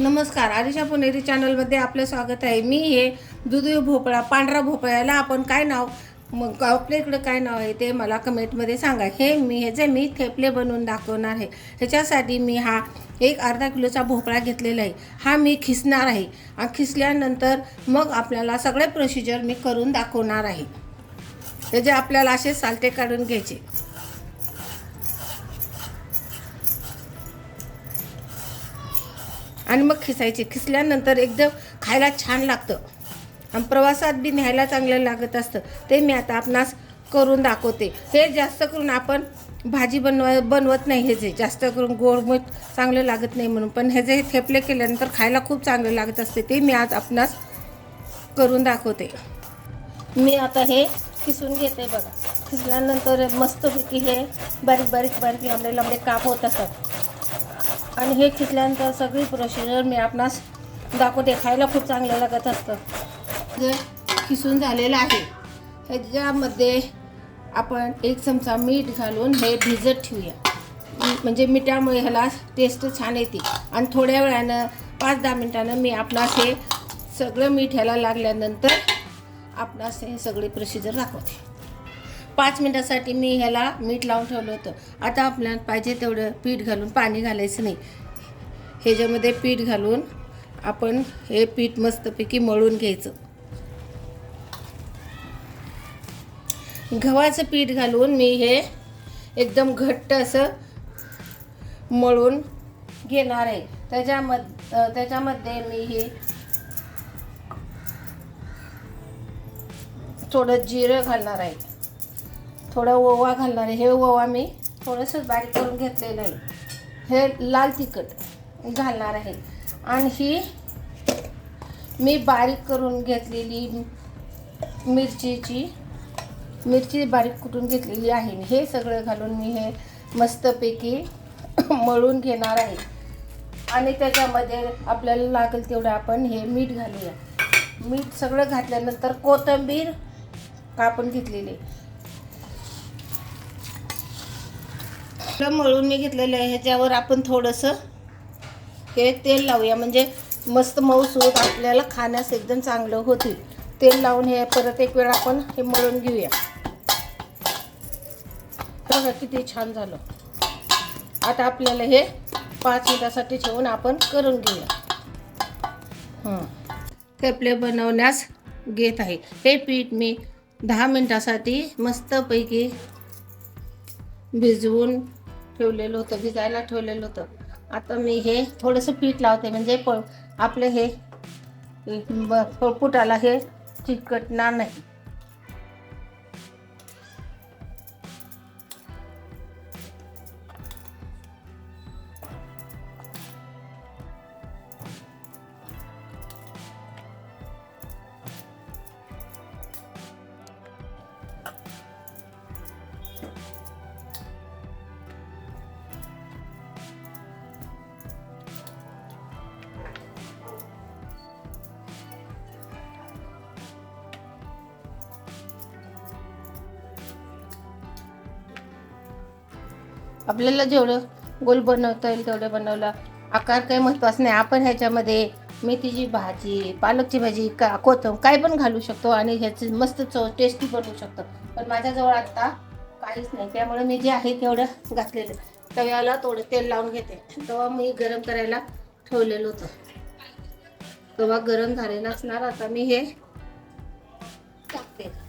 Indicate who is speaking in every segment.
Speaker 1: नमस्कार आरिशा पुणेरी चॅनलमध्ये आपलं स्वागत आहे. मी हे दुधी भोपळा पांढरा भोपळ्याला आपण काय नाव मग आपल्या इकडं काय नाव आहे ते मला कमेंटमध्ये सांगा. हे मी ह्याचे मी थेपले बनवून दाखवणार आहे ह्याच्यासाठी मी हा एक अर्धा किलोचा भोपळा घेतलेला आहे. हा मी खिसणार आहे. आणि खिसल्यानंतर मग आपल्याला सगळे प्रोसिजर मी करून दाखवणार आहे. त्याचे आपल्याला असे सालटे काढून घ्यायचे. आणि मग खिसायचे. खिसल्यानंतर एकदम खायला छान लागतं. आणि प्रवासात बी न्यायला चांगलं लागत असतं. ते मी आता आपणास करून दाखवते. हे जास्त करून आपण भाजी बनवा बनवत नाही. हे जे जास्त करून गोडमूठ चांगलं लागत नाही म्हणून. पण हे जे थेपले केल्यानंतर खायला खूप चांगलं लागत असते. ते मी आज आपणास करून दाखवते. मी आता हे किसून घेते बघा. किसल्यानंतर मस्तपैकी हे बारीक बारीक बारीक लांबडे लांबडे काप होत असतात. आणि हे खिचल्यानंतर सगळी प्रोसिजर मी आपणास दाखवते. खायला खूप चांगलं लागत असतं. जे खिसून झालेलं आहे ह्याच्यामध्ये आपण एक चमचा मीठ घालून हे भिजत ठेवूया. म्हणजे मिठामुळे ह्याला टेस्ट छान येते. आणि थोड्या वेळानं पाच दहा मिनटानं मी आपणास हे सगळं मीठ ह्याला लागल्यानंतर आपणास हे सगळे प्रोसिजर दाखवते. पाच मिनटासाठी मी ह्याला मीठ लावून ठेवलं होतं. आता आपल्याला पाहिजे तेवढं पीठ घालून पाणी घालायचं नाही. ह्याच्यामध्ये पीठ घालून आपण हे पीठ मस्तपैकी मळून घ्यायचं. गव्हाचं पीठ घालून मी हे एकदम घट्ट असं मळून घेणार आहे. त्याच्यामध्ये त्याच्यामध्ये मी हे थोडं जिरं घालणार आहे. थोडं ओवा घालणार आहे. हे ओवा मी थोडंसं बारीक करून घेतलेलं आहे. हे लाल तिखट घालणार आहे. आणि ही मी बारीक करून घेतलेली मिरचीची मिरची बारीक कुटून घेतलेली आहे. हे सगळं घालून मी हे मस्तपैकी मळून घेणार आहे. आणि त्याच्यामध्ये आपल्याला लागेल तेवढं आपण हे मीठ घालूया. मीठ सगळं घातल्यानंतर कोथिंबीर कापून घेतलेली मळून मी घेतलेलं आहे. ह्याच्यावर आपण थोडंसं हे तेल लावूया. म्हणजे मस्त मऊसूत आपल्याला खाण्यास एकदम चांगलं होतील. तेल लावून हे परत एक वेळ आपण हे मळून घेऊया. बघा किती छान झालं. आता आपल्याला हे पाच मिनिटासाठी ठेवून आपण करून घेऊया. कपले बनवण्यास घेत आहे. हे पीठ मी दहा मिनटासाठी मस्तपैकी भिजवून ठेवलेलं होतं भिजायला ठेवलेलं होतं. आता मी हे थोडंसं पीठ लावते म्हणजे प आपलं हे ब- पुटाला हे चिकटणार नाही. आपल्याला जेवढं गोल बनवता येईल तेवढं बनवलं. आकार काही महत्त्वाचं नाही. आपण ह्याच्यामध्ये मेथीची भाजी पालकची भाजी का कोथंब काय पण घालू शकतो आणि ह्याची मस्त चव टेस्टी बनवू शकतो. पण माझ्याजवळ आत्ता काहीच नाही. त्यामुळे मी जे आहे तेवढं घातलेलं. तव्याला थोडं तेल लावून घेते. तेव्हा मी गरम करायला ठेवलेलं होतं. तेव्हा गरम झालेलं असणार. आता मी हे टाकते.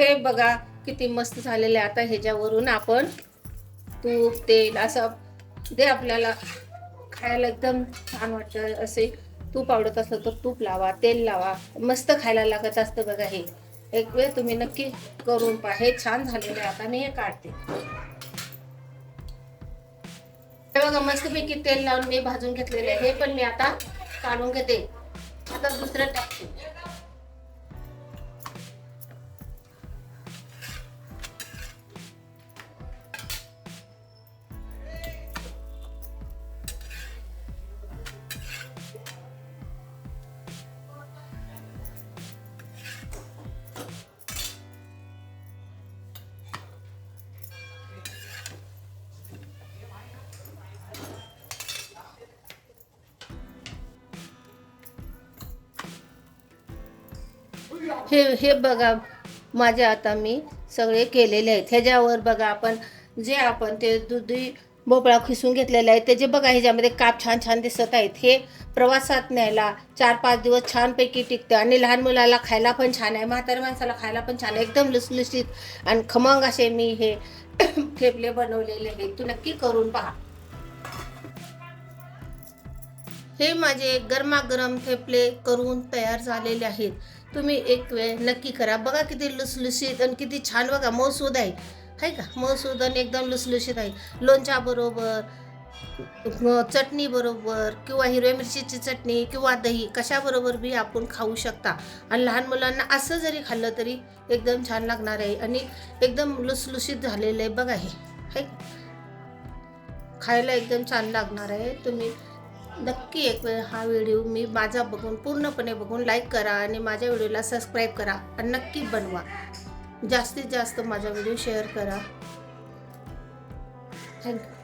Speaker 1: हे बघा किती मस्त झालेले आहे. आता ह्याच्यावरून आपण तूप तेल असं ते आपल्याला खायला एकदम छान वाटतं असे तूप आवडत असलं तर तूप लावा तेल लावा. मस्त खायला लागत असतं बघा हे. एक वेळ तुम्ही नक्की करून पहा. हे छान झालेलं आहे. आता मी हे काढते. हे बघा मस्तपैकी तेल लावून मी भाजून घेतलेले आहे. हे पण मी आता काढून घेते. आता दुसरं टाकते. हे हे बघा माझे आता मी सगळे केलेले आहेत. ह्याच्यावर बघा आपण जे आपण ते दुधी भोपळा खिसून घेतलेले आहे त्याचे बघा ह्याच्यामध्ये काप छान छान दिसत आहेत. हे प्रवासात न्यायला चार पाच दिवस छानपैकी टिकतं. आणि लहान मुलाला खायला पण छान आहे म्हाताऱ्या माणसाला खायला पण छान आहे. एकदम लुसलुसीत आणि खमंग असे मी हे ठेपले बनवलेले आहेत. तू नक्की करून पहा. हे माझे गरमागरम थेपले करून तयार झालेले आहेत. तुम्ही एक वेळ नक्की करा. बघा किती लुसलुशीत आणि किती छान बघा मौसूद आहे. आहे का? मौसूद आणि एकदम लुसलुशीत आहे. लोणच्याबरोबर चटणीबरोबर चटणी बरोबर किंवा हिरव्या मिरचीची चटणी किंवा दही कशाबरोबर बी आपण खाऊ शकता. आणि लहान मुलांना असं जरी खाल्लं तरी एकदम छान लागणार आहे आणि एकदम लुसलुशीत झालेलं आहे. बघा हे. खायला एकदम छान लागणार आहे. तुम्ही नक्की एक वेळ हा व्हिडिओ मी माझा बघून पूर्णपणे बघून लाईक करा आणि माझ्या व्हिडिओला सबस्क्राईब करा आणि नक्की बनवा. जास्तीत जास्त माझा व्हिडिओ शेअर करा. थँक्यू